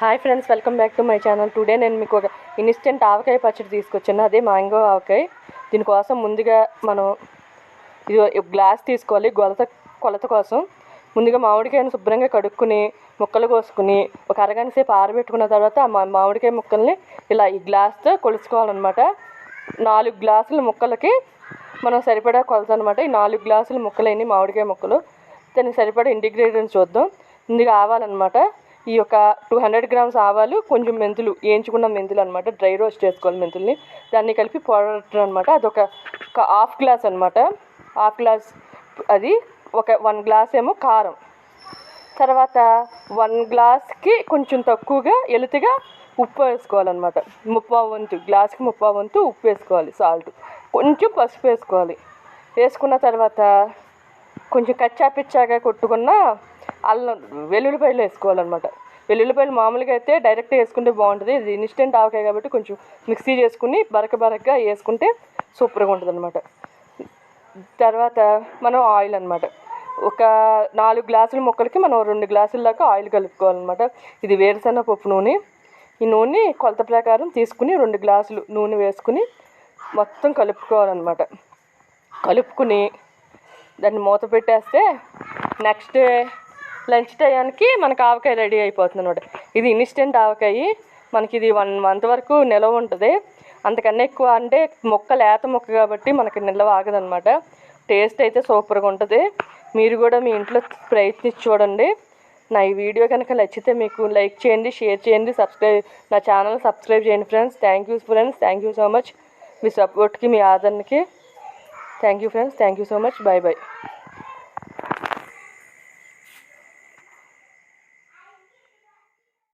Hi friends welcome back to my channel today నేను మీకు ఒక ఇన్స్టెంట్ ఆవకాయ పచ్చడి తీసుకొచ్చాను. అదే మ్యాంగో ఆవకాయ. దీనికోసం ముందుగా మనం ఇది గ్లాస్ తీసుకోవాలి కొలత కొలత కోసం. ముందుగా మామిడికాయను శుభ్రంగా కడుక్కుని ముక్కలు కోసుకుని ఒక అరగంట సేపు ఆరబెట్టుకున్న తర్వాత ఆ మా- మామిడికాయ ముక్కల్ని ఇలా ఈ గ్లాస్తో కొలుచుకోవాలన్నమాట. నాలుగు గ్లాసుల ముక్కలకి మనం సరిపడా కొలత అనమాట ఈ నాలుగు గ్లాసుల ముక్కలైన మామిడికాయ ముక్కలు. దానికి సరిపడా ఇంటిగ్రేడియంట్స్ చూద్దాం. ముందుగా ఆవాలన్నమాట. ఈ యొక్క టూ హండ్రెడ్ గ్రామ్స్ ఆవాలు కొంచెం మెంతులు వేయించుకున్న మెంతులు అనమాట డ్రై రోస్ట్ చేసుకోవాలి మెంతుల్ని. దాన్ని కలిపి పౌడర్ అనమాట అదొక ఒక హాఫ్ గ్లాస్ అనమాట హాఫ్ గ్లాస్ అది ఒక వన్ గ్లాస్ ఏమో కారం. తర్వాత వన్ గ్లాస్కి కొంచెం తక్కువగా ఎలుతుగా ఉప్పు వేసుకోవాలన్నమాట. ముప్పా వంతు గ్లాస్కి ముప్పా వంతు ఉప్పు వేసుకోవాలి సాల్ట్ కొంచెం పసుపు వేసుకోవాలి. వేసుకున్న తర్వాత కొంచెం కచ్చా పిచ్చాగా కొట్టుకున్న అల్లం వెల్లుల్లిపాయలు వేసుకోవాలన్నమాట. వెల్లుల్లిపాయలు మామూలుగా అయితే డైరెక్ట్ వేసుకుంటే బాగుంటుంది. ఇది ఇన్స్టెంట్ ఆవకాయ కాబట్టి కొంచెం మిక్సీ చేసుకుని బరక బరకగా వేసుకుంటే సూపర్గా ఉంటుంది అనమాట తర్వాత మనం ఆయిల్ అనమాట ఒక నాలుగు గ్లాసుల ముక్కలకి మనం రెండు గ్లాసుల దాకా ఆయిల్ కలుపుకోవాలన్నమాట. ఇది వేరుశెనగ పప్పు నూనె. ఈ నూనె కొలత ప్రకారం తీసుకుని రెండు గ్లాసులు నూనె వేసుకుని మొత్తం కలుపుకోవాలన్నమాట. కలుపుకుని దాన్ని మూత పెట్టేస్తే నెక్స్ట్ లంచ్ టయానికి మనకి ఆవకాయ రెడీ అయిపోతుంది అనమాట ఇది ఇన్స్టెంట్ ఆవకాయ. మనకి ఇది వన్ మంత్ వరకు నిలవ ఉంటుంది. అంతకన్నా ఎక్కువ అంటే మొక్క లేత మొక్క కాబట్టి మనకి నిల్వ ఆగదనమాట టేస్ట్ అయితే సూపర్గా ఉంటుంది. మీరు కూడా మీ ఇంట్లో ప్రయత్నించి చూడండి. నా ఈ వీడియో కనుక నచ్చితే మీకు లైక్ చేయండి షేర్ చేయండి సబ్స్క్రైబ్ నా ఛానల్ సబ్స్క్రైబ్ చేయండి friends. Thank you friends. Thank you so much. మీ సపోర్ట్కి మీ ఆదరణకి. Thank you friends. Thank you so much. Bye bye